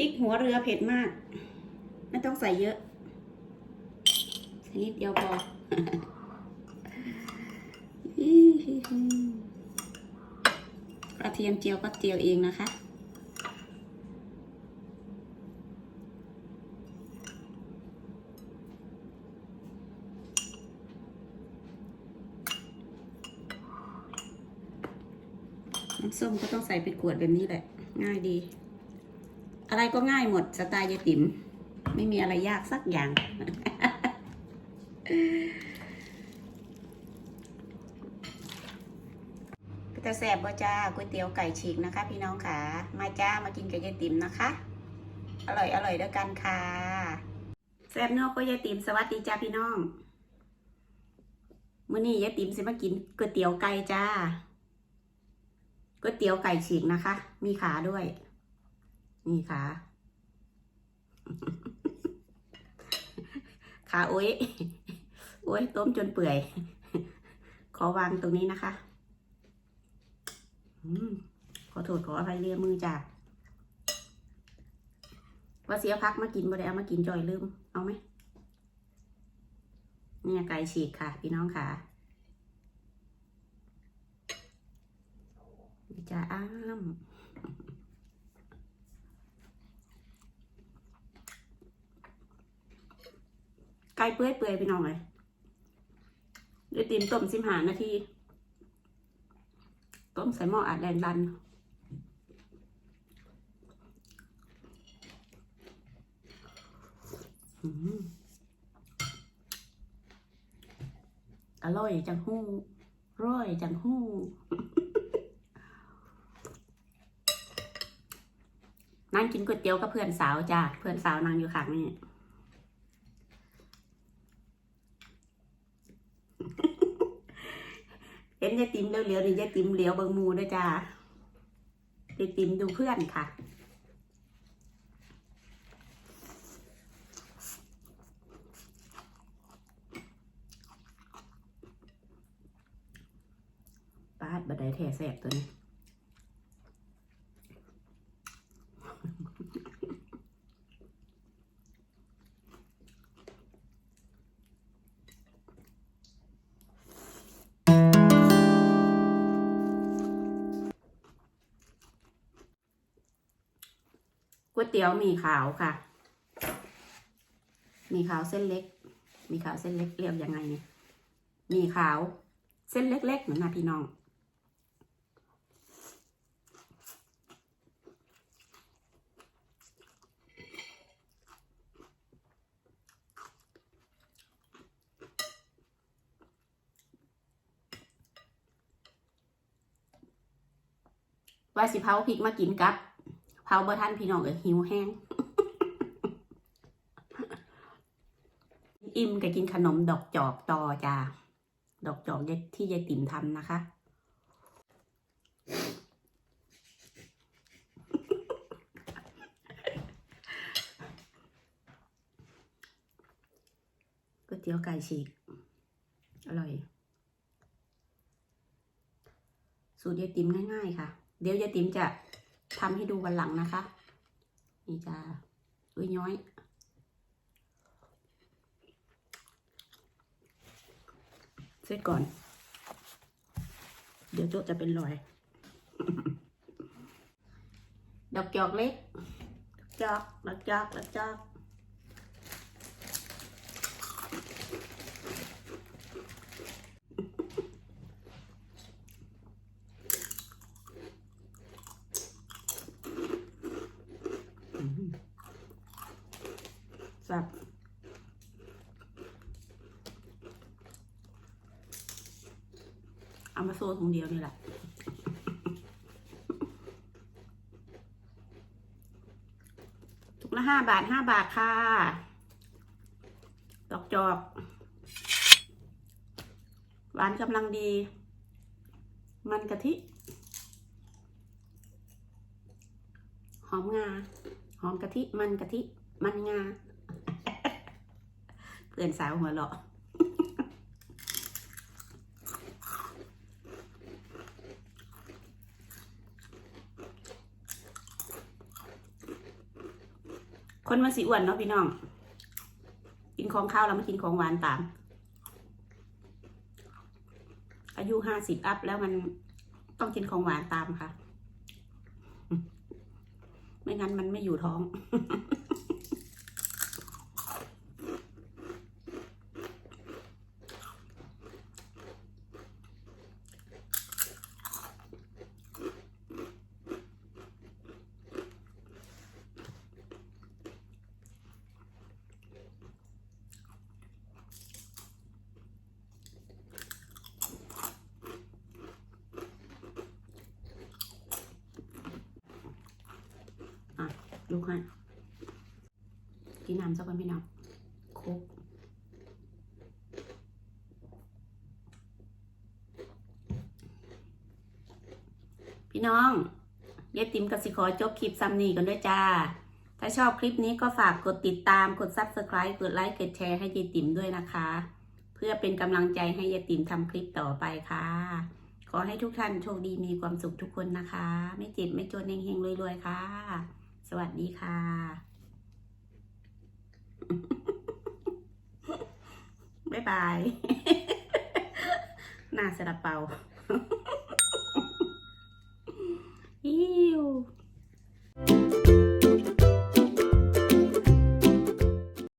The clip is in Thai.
ริกหัวเรือเผ็ดมาก ไม่ต้องใส่เยอะใส่นิดเดียวพอกระเทียมเจียวก็เจียวเองนะคะ น้ำส้มก็ต้องใส่เป็นขวดแบบนี้แหละ ง่ายดี อะไรก็ง่ายหมดสไตล์ยายติ๋มไม่มีอะไรยากสักอย่าง ก็จะแสบบ่จ้าก๋วยเตี๋ยวไก่ฉีกนะคะ พี่น้องค่ะ มาจ้ามากินกับยายติ๋มนะคะ อร่อยอร่อยด้วยกันค่ะแสบเนื้อก็ยายติ๋มสวัสดีจ้าพี่น้องมื้อนี้ยายติ๋มสิมากินก๋วยเตี๋ยวไก่จ้าก๋วยเตี๋ยวไก่ฉีกนะคะ มีขาด้วย นี่ขาขาโอ้ยโอ้ยต้มจนเปื่อย ขอวางตรงนี้นะคะอขอโทษขออภัยเรียมือจ้ะว่าเสียพักมากินบ่ได้เอามากินจอยลืม เอาไหม เนี่ยไก่ฉีกค่ะ พี่น้องค่ะจะอ้าม ไก่เปื่อยเปื่อยพี่น้องเลยเดี๋ยวตีมต้มสิบหานาทีต้มใส่หม้ออัดแรงดันอร่อยจังหู้ร่อยจังหู้นั่งกินก๋วยเตี๋ยวกับเพื่อนสาวจ้ะเพื่อนสาวนั่งอยู่ข้างนี่ เห็นยายติ๋มเลี้ยวๆนี่ยายติ๋มเลี้ยวเบิงมูด้วยจ้ายายติ๋มดูเพื่อนค่ะปาดบัดไดแท่แสบตัวนี้ เตี๋ยวหมีขาวค่ะ มีขาวเส้นเล็ก มีขาวเส้นเล็กเรียกยังไงเนี่ยมีขาว เส้นเล็กๆเหมือนนะพี่น้องว่าสิเผาพริกมากินกับ ผาบ่ท่านพี่น้องเอ้ยหิวแห้ง อิ่มก็กินขนมดอกจอกต่อจ้า ดอกจอกที่ยายติ๋มทำนะคะ ก๋วยเตี๋ยวไก่ฉีก อร่อย สูตรยายติ๋มง่ายๆค่ะ เดี๋ยวยายติ๋มจะ ทำให้ดูวันหลังนะคะ นี่จ้าอุ้ยย้อยเสร็จก่อน เดี๋ยวโจ๊ะจะเป็นรอยดอกจอกเล็กดอกจอกดอกจอกดอกจอก แซ่บเอามาโซ่ถุงเดียวนี่แหละถุงละห้าบาทห้าบาทค่ะดอกจอก หวานกำลังดี มันกะทิ หอมงา หอมกะทิ มันกะทิ มันงา เพื่อนสาวหัวเราะคนมันสิอ้วนเนาะพี่น้อง กินของข้าวแล้วมากินของหวานตาม อายุห้าสิบอัพแล้วมันต้องกินของหวานตามค่ะ ไม่งั้นมันไม่อยู่ท้อง ลูกให้กินน้ำสักวันพี่น้องโคกพี่น้องเยายติ๋มกับสิขอจบคลิปซ้ำนี้กันด้วยจ้า ถ้าชอบคลิปนี้ก็ฝากกดติดตาม กด subscribe กดไลค์ กดแชร์ให้ยายติ๋มด้วยนะคะ เพื่อเป็นกำลังใจให้ยายติ๋มทำคลิปต่อไปค่ะ ขอให้ทุกท่านโชคดีมีความสุขทุกคนนะคะ ไม่เจ็บไม่จนเฮงๆรวยๆค่ะ สวัสดีค่ะ บ๊ายบาย หน้าสลับเปา